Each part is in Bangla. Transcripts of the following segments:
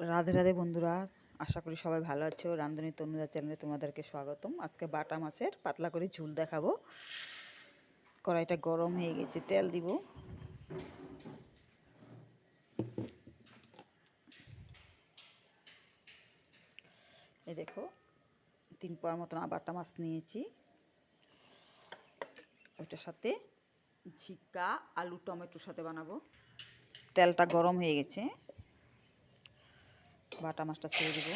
রাধে রাধে বন্ধুরা, আশা করি সবাই ভালো আছো। রান্ধনী তনুজা চ্যানেলে তোমাদেরকে স্বাগতম। আজকে বাটা মাছের পাতলা করে ঝুল দেখাবো। কড়াইটা গরম হয়ে গেছে, তেল দিব। এই দেখো, তিন পাওয়ার মতন বাটা মাছ নিয়েছি। ওইটার সাথে ঝিকা আলু, টমেটোর সাথে বানাবো। তেলটা গরম হয়ে গেছে। বাটা মাছটা ছেড়ে দিব।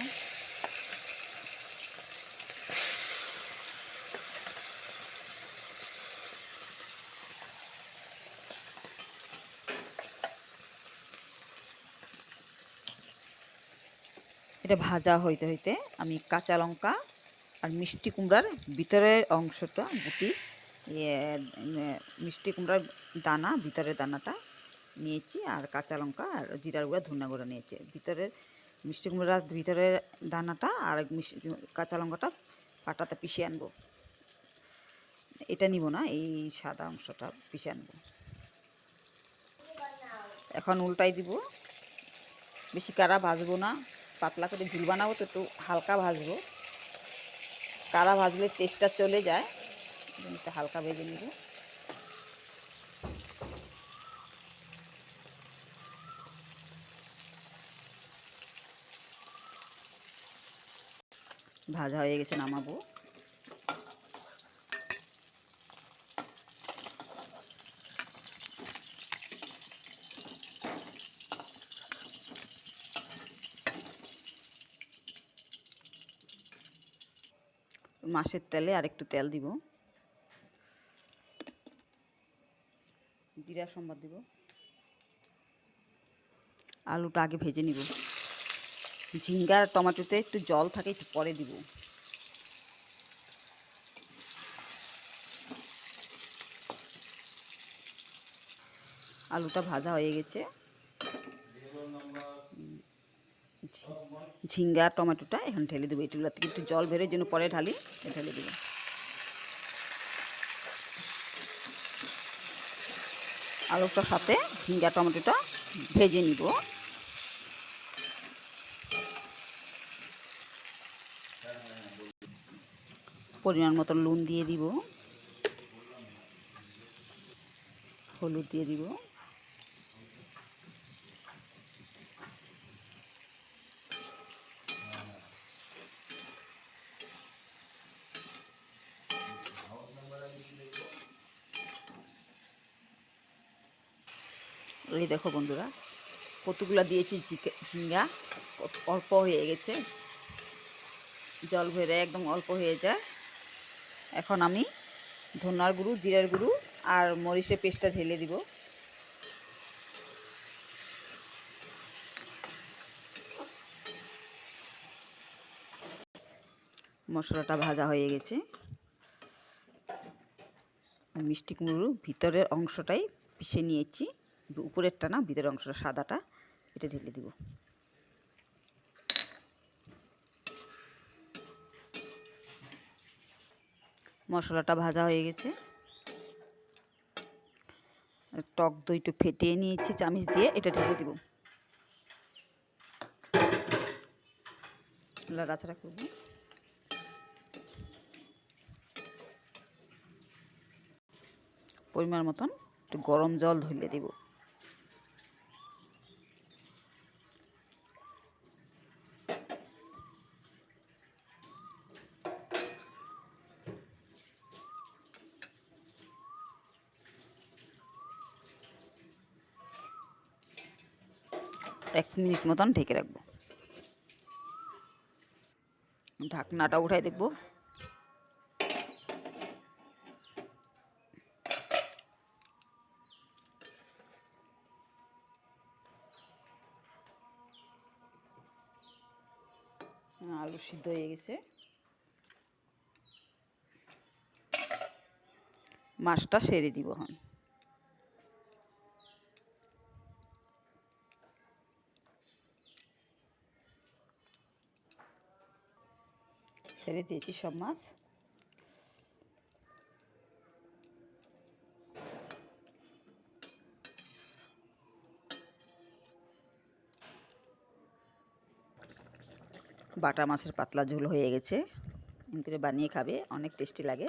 এটা ভাজা হইতে হইতে আমি কাঁচা লঙ্কা আর মিষ্টি কুমড়ার ভিতরের অংশটা গুটি ইয়ে, মিষ্টি কুমড়ার দানা ভিতরের দানাটা নিয়েছি আর কাঁচা লঙ্কা আর জিরার গুঁড়া ধনা গুঁড়া নিয়েছি। ভিতরের মিষ্টি কুমড়ার ভিতরের দানাটা আর মিষ্টি কাঁচা লঙ্কাটা পাটাতে পিষে আনব। এটা নিব না, এই সাদা অংশটা পিষে আনব। এখন উল্টাই দিব। বেশি কারা ভাজবো না, পাতলা করে ঝুল বানাবো তো একটু হালকা ভাজবো। কারা ভাজলে টেস্টটা চলে যায় হালকা ভেজে নিব। ভাজা হয়ে গেছে, নামাবো। মাছের তেলে আর একটু তেল দিব। জিরা সম্বাদ দিব। আলুটা আগে ভেজে নিব। ঝিঙ্গার টমেটোতে একটু জল থাকে, একটু পরে দিব। আলুটা ভাজা হয়ে গেছে। ঝিঙ্গা টমেটোটা এখন ঢেলে দেবো। এটুগুলো থেকে একটু জল বেরোয় যেন পরে ঢালি ঢেলে দেবো। আলুটার সাথে ঝিঙ্গা, টমেটোটা ভেজে নিব। পরিমাণ মতো নুন দিয়ে দিব। হলুদ দিয়ে দিব। এই দেখো বন্ধুরা, কতগুলো দিয়েছি ঝিঙ্গা, অল্প হয়ে গেছে। জল ভরে একদম অল্প হয়ে যায়। এখন আমি ধনার গুঁড়ো, জিরার গুঁড়ো আর মরিচের পেস্টটা ঢেলে দিব। মশলাটা ভাজা হয়ে গেছে। মিষ্টি কুমড়ো ভিতরের অংশটাই পিষে নিয়েছি। উপরেরটা না, ভিতরের অংশটা, সাদাটা, এটা ঢেলে দিব। মশলাটা ভাজা হয়ে গেছে। টক দইটা ফেটিয়ে নিয়েছি, চামিচ দিয়ে এটা ঢেলে দিব। লাড়াচাড়া করব। পরিমাণ মতন একটু গরম জল ধরিয়ে দিব। এক মিনিট মতন ঢেকে রাখব। ঢাকনাটা উঠাই দেখব। আলু সিদ্ধ হয়ে গেছে। মাছটা সেরে দিব এখন। ছেড়ে দিয়েছি সব মাছ। বাটা মাছের পাতলা ঝোল হয়ে গেছে। এম করে বানিয়ে খাবে, অনেক টেস্টি লাগে।